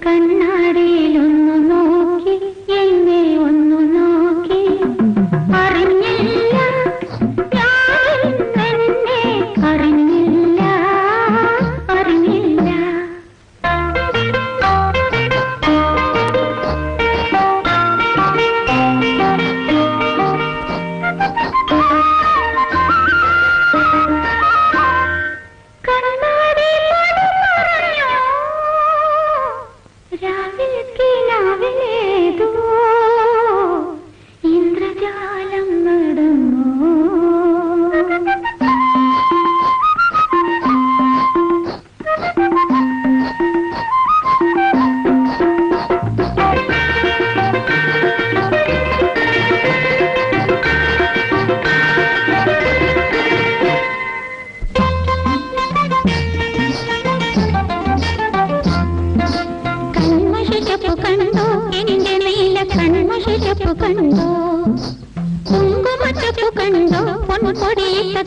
ഒരു മുറി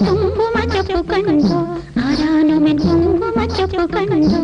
కుంకుమ చెప్పుకండు ఆరాను మెన్ కుంకుమ చెప్పుకండు